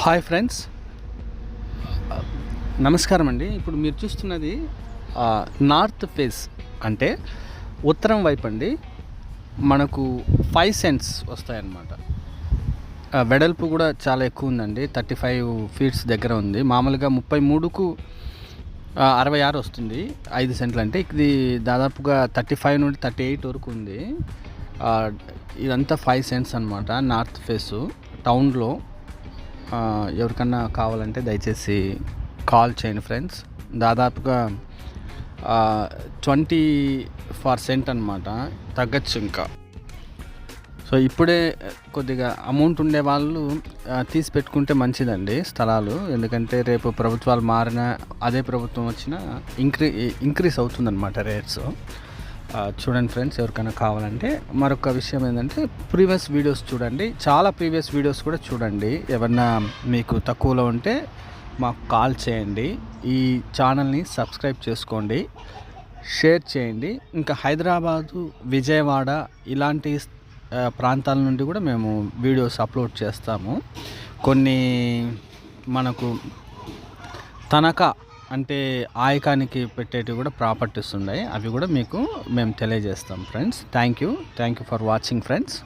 Hi friends. నమస్కారం అండి ఇప్పుడు మీరు చూస్తున్నది నార్త్ ఫేస్ అంటే ఉత్తరం వైపు అండి. మనకు ఫైవ్ సెంట్స్ వస్తాయన్నమాట. వెడల్పు కూడా చాలా ఎక్కువ ఉందండి. థర్టీ ఫైవ్ ఫీట్స్ దగ్గర ఉంది. మామూలుగా ముప్పై మూడుకు అరవై ఆరు వస్తుంది. ఐదు సెంట్లు అంటే ఇది దాదాపుగా థర్టీ ఫైవ్ నుండి థర్టీ ఎయిట్ వరకు ఉంది. ఇదంతా ఫైవ్ సెంట్స్ అనమాట నార్త్ ఫేసు. టౌన్లో ఎవరికన్నా కావాలంటే దయచేసి కాల్ చేయండి ఫ్రెండ్స్. దాదాపుగా ట్వంటీ పర్సెంట్ అనమాట తగ్గచ్చు ఇంకా. సో ఇప్పుడే కొద్దిగా అమౌంట్ ఉండే వాళ్ళు తీసి పెట్టుకుంటే మంచిదండి స్థలాలు. ఎందుకంటే రేపు ప్రభుత్వాలు మారిన అదే ప్రభుత్వం వచ్చినా ఇంక్రీ ఇంక్రీస్ అవుతుందన్నమాట రేట్స్. చూడండి ఫ్రెండ్స్ ఎవరికైనా కావాలంటే మరొక విషయం ఏంటంటే ప్రీవియస్ వీడియోస్ చూడండి. చాలా ప్రీవియస్ వీడియోస్ కూడా చూడండి. ఏమన్నా మీకు తక్కువలో ఉంటే మాకు కాల్ చేయండి. ఈ ఛానల్ని సబ్స్క్రైబ్ చేసుకోండి. షేర్ చేయండి. ఇంకా హైదరాబాదు విజయవాడ ఇలాంటి ప్రాంతాల నుండి కూడా మేము వీడియోస్ అప్లోడ్ చేస్తాము. కొన్ని మనకు తనఖా అంటే ఆయకానికి పెట్టేటివి కూడా ప్రాపర్టీస్ ఉన్నాయి. అవి కూడా మీకు మేము తెలియజేస్తాం friends. Thank you thank you for watching friends